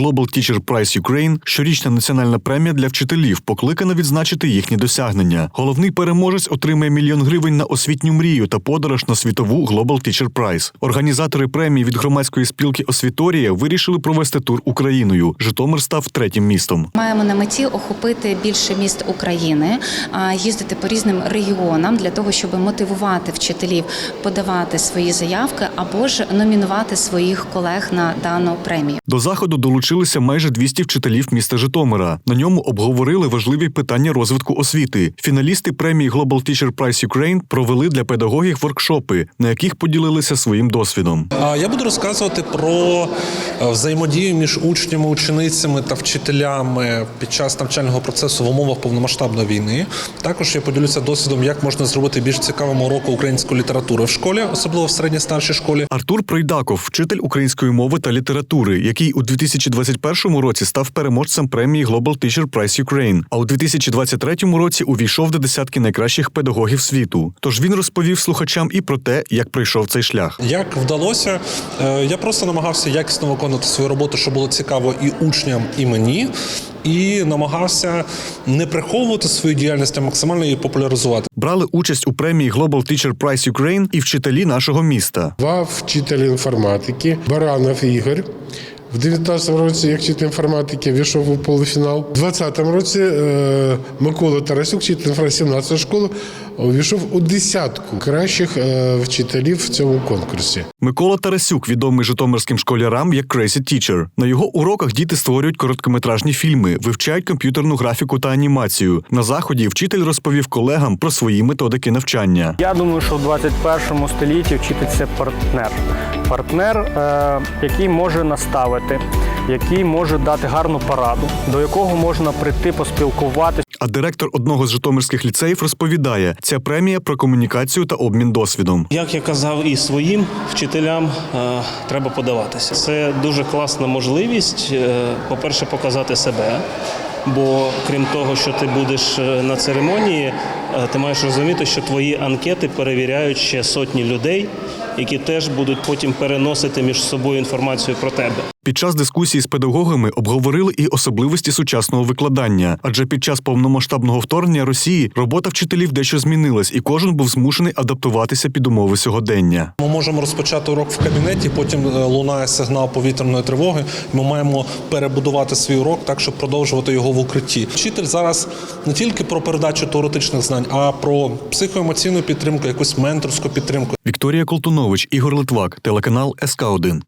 Global Teacher Prize Ukraine – щорічна національна премія для вчителів, покликана відзначити їхні досягнення. Головний переможець отримає мільйон гривень на освітню мрію та подорож на світову Global Teacher Prize. Організатори премії від громадської спілки Освіторія вирішили провести тур Україною. Житомир став третім містом. Маємо на меті охопити більше міст України, їздити по різним регіонам для того, щоб мотивувати вчителів подавати свої заявки або ж номінувати своїх колег на дану премію. До заходу долучилися майже 200 вчителів міста Житомира. На ньому обговорили важливі питання розвитку освіти. Фіналісти премії Global Teacher Prize Ukraine провели для педагогів воркшопи, на яких поділилися своїм досвідом. Я буду розказувати про е, взаємодію між учнями, ученицями та вчителями під час навчального процесу в умовах повномасштабної війни. Також я поділюся досвідом, як можна зробити більш цікавим уроку української літератури в школі, особливо в середній старшій школі. Артур Пройдаков, вчитель української мови та літератури, який у 2021 році став переможцем премії Global Teacher Prize Ukraine, а у 2023 році увійшов до десятки найкращих педагогів світу. Тож він розповів слухачам і про те, як пройшов цей шлях. Як вдалося, Е, я просто намагався якісно виконувати свою роботу, щоб було цікаво і учням, і мені. І намагався не приховувати свою діяльність, а максимально її популяризувати. Брали участь у премії Global Teacher Prize Ukraine і вчителі нашого міста. Два вчителі інформатики, Баранов Ігор. В 19-му році, як вчитель інформатики, війшов у полуфінал. У 20-му році е, Микола Тарасюк, вчитель інформатики 17 школи, увійшов у десятку кращих е, вчителів в цьому конкурсі. Микола Тарасюк, відомий житомирським школярам як Crazy Teacher. На його уроках діти створюють короткометражні фільми, вивчають комп'ютерну графіку та анімацію. На заході вчитель розповів колегам про свої методики навчання. Я думаю, що в 21 столітті вчитель це партнер. Партнер, е, який може наставити, який може дати гарну пораду, до якого можна прийти поспілкуватися. А директор одного з житомирських ліцеїв розповідає, ця премія про комунікацію та обмін досвідом. Як я казав і своїм вчителям, е, треба подаватися. Це дуже класна можливість, е, по-перше, показати себе. Бо крім того, що ти будеш е, на церемонії, е, ти маєш розуміти, що твої анкети перевіряють ще сотні людей, які теж будуть потім переносити між собою інформацію про тебе. Під час дискусії з педагогами обговорили і особливості сучасного викладання, адже під час повномасштабного вторгнення Росії робота вчителів дещо змінилась, і кожен був змушений адаптуватися під умови сьогодення. Ми можемо розпочати урок в кабінеті, потім е, лунає сигнал повітряної тривоги. Ми маємо перебудувати свій урок так, щоб продовжувати його в укритті. Вчитель зараз не тільки про передачу теоретичних знань, а про психоемоційну підтримку, якусь менторську підтримку. Вікторія Колтунович, Ігор Литвак, телеканал СК 1